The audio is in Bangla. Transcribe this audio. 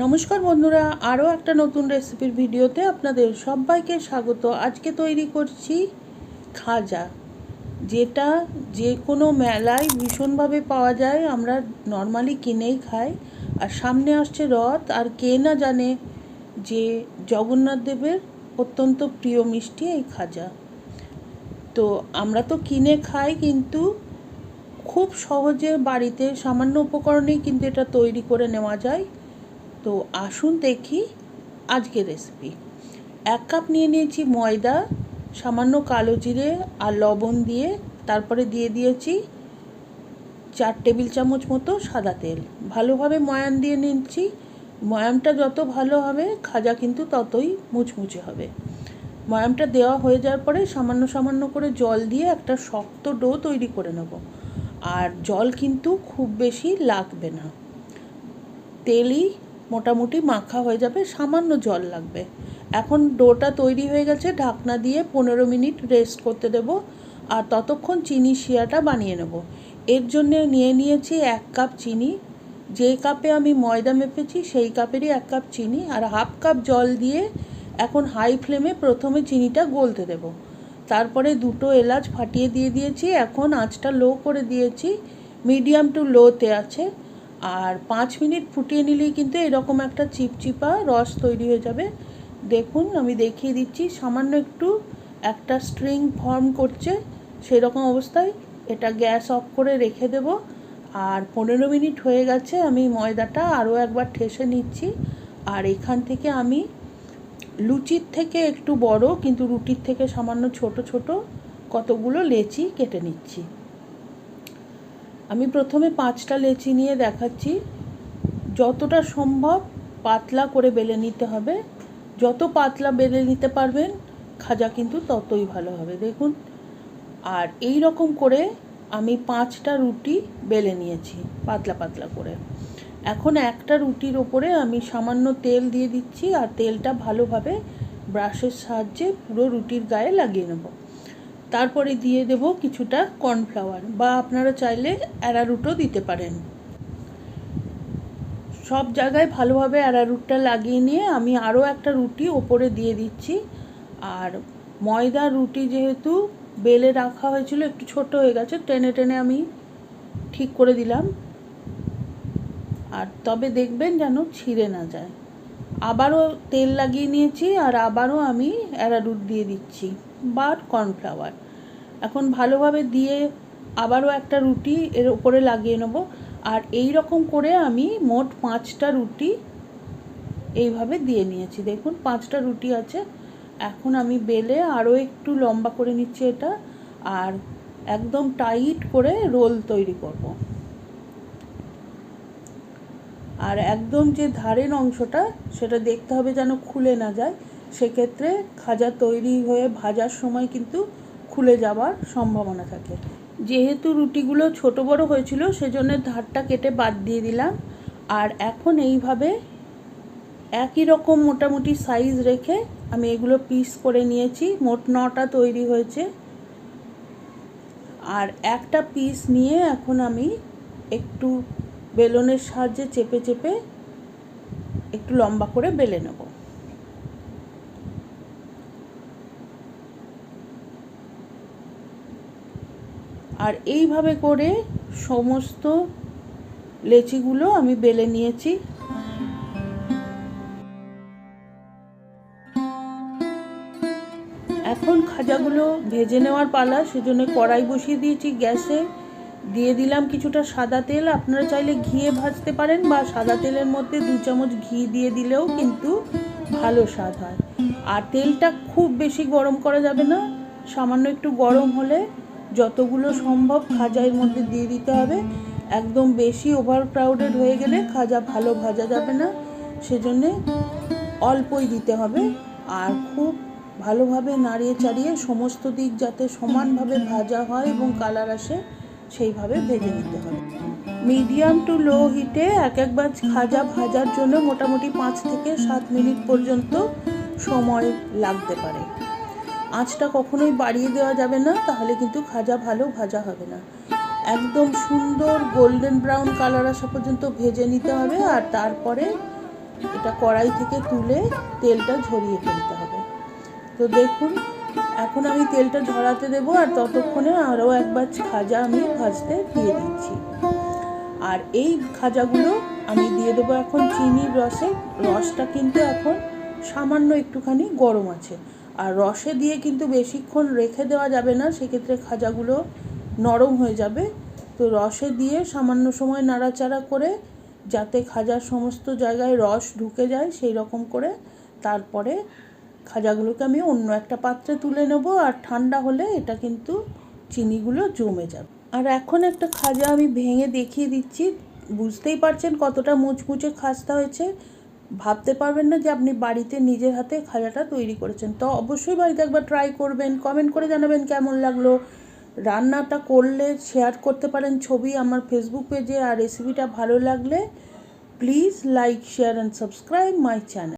নমস্কার বন্ধুরা, আরও একটা নতুন রেসিপির ভিডিওতে আপনাদের সবাইকে স্বাগত। আজকে তৈরি করছি খাজা, যেটা যে কোনো মেলায় ভীষণভাবে পাওয়া যায়, আমরা নর্মালি কিনেই খাই। আর সামনে আসছে রথ, আর কে না জানে যে জগন্নাথ দেবের অত্যন্ত প্রিয় মিষ্টি এই খাজা। তো আমরা তো কিনে খাই, কিন্তু খুব সহজে বাড়িতে সামান্য উপকরণেই কিন্তু এটা তৈরি করে নেওয়া যায়। তো আসুন দেখি আজকের রেসিপি এক কাপ নিয়ে নিয়েছি ময়দা, সামান্য কালো জিরে আর লবণ দিয়ে তারপরে দিয়ে দিয়েছি চার টেবিল চামচ মতো সাদা তেল। ভালোভাবে ময়ান দিয়ে নিচ্ছি। ময়ামটা যত ভালো হবে, খাজা কিন্তু ততই মুচমুচে হবে। ময়ামটা দেওয়া হয়ে যাওয়ার পরে সামান্য সামান্য করে জল দিয়ে একটা শক্ত ডো তৈরি করে নেব। আর জল কিন্তু খুব বেশি লাগবে না। তেলই মোটামুটি মাখা হয়ে যাবে, সামান্য জল লাগবে। এখন ডোটা তৈরি হয়ে গেছে, ঢাকনা দিয়ে পনেরো মিনিট রেস্ট করতে দেব আর ততক্ষণ চিনি শিয়াটা বানিয়ে নেব। এর জন্য নিয়ে নিয়েছি এক কাপ চিনি, যে কাপে আমি ময়দা মেপেছি সেই কাপেরই এক কাপ চিনি আর হাফ কাপ জল দিয়ে এখন হাই ফ্লেমে প্রথমে চিনিটা গলতে দেব। তারপরে দুটো এলাচ ফাটিয়ে দিয়ে দিয়েছি, এখন আঁচটা লো করে দিয়েছি, মিডিয়াম টু লোতে আছে। আর পাঁচ মিনিট ফুটিয়ে নিলেই কিন্তু এরকম একটা চিপচিপা রস তৈরি হয়ে যাবে। দেখুন, আমি দেখিয়ে দিচ্ছি, সামান্য একটু একটা স্ট্রিং ফর্ম করছে সেই রকম অবস্থায় এটা গ্যাস অফ করে রেখে দেব। আর পনেরো মিনিট হয়ে গেছে, আমি ময়দাটা আরও একবার ঠেসে নিচ্ছি। আর এখান থেকে আমি লুচির থেকে একটু বড়, কিন্তু রুটির থেকে সামান্য ছোট ছোট কতগুলো লেচি কেটে নিচ্ছি। আমি প্রথমে পাঁচটা লেচি নিয়ে দেখাচ্ছি। যতটা সম্ভব পাতলা করে বেলে নিতে হবে। যত পাতলা বেলে নিতে পারবেন, খাজা কিন্তু ততই ভালো হবে। দেখুন, আর এই রকম করে আমি পাঁচটা রুটি বেলে নিয়েছি, পাতলা পাতলা করে। এখন একটা রুটির ওপরে আমি সামান্য তেল দিয়ে দিচ্ছি, আর তেলটা ভালোভাবে ব্রাশের সাহায্যে পুরো রুটির গায়ে লাগিয়ে নেব। তারপরে দিয়ে দেব কিছুটা কর্নফ্লাওয়ার বা আপনারা চাইলে অ্যারারুটও দিতে পারেন। সব জায়গায় ভালোভাবে অ্যারারুটটা লাগিয়ে নিয়ে আমি আরও একটা রুটি ওপরে দিয়ে দিচ্ছি। আর ময়দার রুটি যেহেতু বেলে রাখা হয়েছিল, একটু ছোট হয়ে গেছে, টেনে টেনে আমি ঠিক করে দিলাম। আর তবে দেখবেন যেন ছিঁড়ে না যায়। আবারও তেল লাগিয়ে নিয়েছি আর আবারও আমি অ্যারারুট দিয়ে দিচ্ছি বা কর্নফ্লাওয়ার। এখন ভালোভাবে দিয়ে আবারও একটা রুটি এর উপরে লাগিয়ে নেব আর এই রকম করে আমি মোট পাঁচটা রুটি এইভাবে দিয়ে নিয়েছি। দেখুন, পাঁচটা রুটি আছে। এখন আমি বেলে আরও একটু লম্বা করে নিচ্ছি এটা আর একদম টাইট করে রোল তৈরি করব। আর একদম যে ধারের অংশটা, সেটা দেখতে হবে যেন খুলে না যায়। সেক্ষেত্রে খাজা তৈরি হয়ে ভাজার সময় কিন্তু খুলে যাওয়ার সম্ভাবনা থাকে। যেহেতু রুটিগুলো ছোট বড় হয়েছিল, সেজন্য ধারটা কেটে বাদ দিয়ে দিলাম। আর এখন এইভাবে একই রকম মোটামুটি সাইজ রেখে আমি এগুলো পিস করে নিয়েছি। মোট নটা তৈরি হয়েছে। আর একটা পিস নিয়ে এখন আমি একটু বেলনের সাহায্যে চেপে চেপে একটু লম্বা করে বেলে নেব। আর এইভাবে করে সমস্ত লেচিগুলো আমি বেলে নিয়েছি। এখন খাজাগুলো ভেজে নেওয়ার পালা, সেজন্য কড়াই বসিয়ে দিয়েছি গ্যাসে। দিয়ে দিলাম কিছুটা সাদা তেল। আপনারা চাইলে ঘিয়ে ভাজতে পারেন বা সাদা তেলের মধ্যে দু চামচ ঘি দিয়ে দিলেও কিন্তু ভালো স্বাদ হয়। আর তেলটা খুব বেশি গরম করা যাবে না, সামান্য একটু গরম হলে যতগুলো সম্ভব খাজা এর মধ্যে দিয়ে দিতে হবে। একদম বেশি ওভার ক্রাউডেড হয়ে গেলে খাজা ভালো ভাজা যাবে না, সেজন্যে অল্পই দিতে হবে। আর খুব ভালোভাবে নাড়িয়ে চাড়িয়ে সমস্ত দিক যাতে সমানভাবে ভাজা হয় এবং কালার আসে সেইভাবে ভেজে নিতে হবে। মিডিয়াম টু লো হিটে এক একবার খাজা ভাজার জন্য মোটামুটি পাঁচ থেকে সাত মিনিট পর্যন্ত সময় লাগতে পারে। আঁচটা কখনোই বাড়িয়ে দেওয়া যাবে না, তাহলে কিন্তু খাজা ভালো ভাজা হবে না। একদম সুন্দর গোল্ডেন ব্রাউন কালার আসা পর্যন্ত ভেজে নিতে হবে আর তারপরে এটা কড়াই থেকে তুলে তেলটা ঝরিয়ে ফেলতে হবে। তো দেখুন এখন আমি তেলটা ঝরাতে দেবো আর ততক্ষণে আরও একবার খাজা আমি ভাজতে দিয়ে দিচ্ছি। আর এই খাজাগুলো আমি দিয়ে দেবো এখন চিনির রসে। রসটা কিন্তু এখন সামান্য একটুখানি গরম আছে। আর রসে দিয়ে কিন্তু বেশিক্ষণ রেখে দেওয়া যাবে না, সেক্ষেত্রে খাজাগুলো নরম হয়ে যাবে। তো রসে দিয়ে সামান্য সময় নাড়াচাড়া করে যাতে খাজার সমস্ত জায়গায় রস ঢুকে যায়, সেই রকম করে তারপরে খাজাগুলোকে আমি অন্য একটা পাত্রে তুলে নেব আর ঠান্ডা হলে এটা কিন্তু চিনিগুলো জমে যাবে। আর এখন একটা খাজা আমি ভেঙে দেখিয়ে দিচ্ছি। বুঝতেই পারছেন কতটা মুচমুচে খাস্তা হয়েছে। ভাবতে পারবেন না যে আপনি বাড়িতে নিজের হাতে খাজাটা তৈরি করেছেন। তো অবশ্যই বাড়িতে একবার ট্রাই করবেন কমেন্ট করে জানাবেন কেমন লাগল। রান্নাটা করলে শেয়ার করতে পারেন ছবি আমার ফেসবুক পেজে আর রেসিপিটা ভালো লাগলে please like share and subscribe my channel